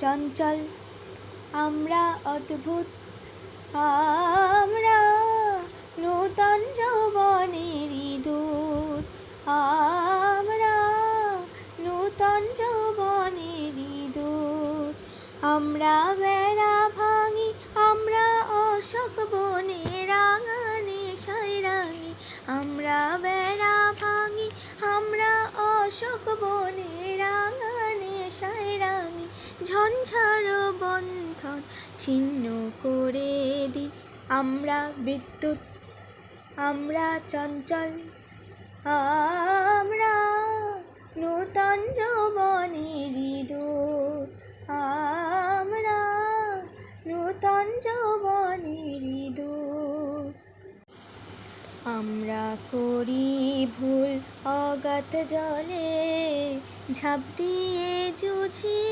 চঞ্চল, আমরা অদ্ভুত, আমরা নূতন যৌবনের দূত আমরা নূতন যৌবনের দূত আমরা বেড়া ভাঙি, আমরা অশোক বনে রাঙানে, সাইরাঙি, আমরা বেড়া ভাঙি, আমরা অশোক বনে রাঙানে, সাইরাঙি। ঝঞ্ঝার বন্ধন ছিন্ন করে দি। আমরা বিদ্যুৎ, আমরা চঞ্চল, আমরা নূতন যৌবনেরই দূত আমরা নূতন যৌবনেরই দূত আমরা করি ভুল অগাত জলে, ঝাঁপ দিয়ে কুল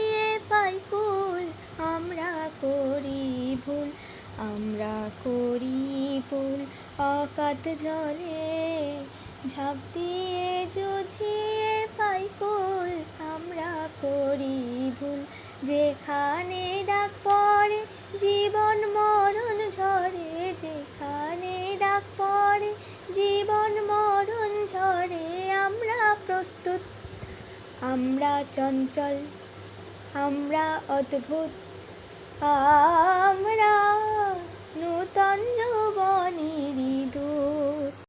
আমরা করি ভুল, আমরা করি ভুল। অকাত জলে ঝাঁপ দিয়ে জুঝিয়ে পাই কুল, আমরা করি ভুল। যেখানে ডাক পড়ে, জীবন মরণ ঝরে। যেখানে ডাক পড়ে, জীবন মরণ ঝরে। আমরা প্রস্তুত, আমরা চঞ্চল, আমরা অদ্ভুত। আমরা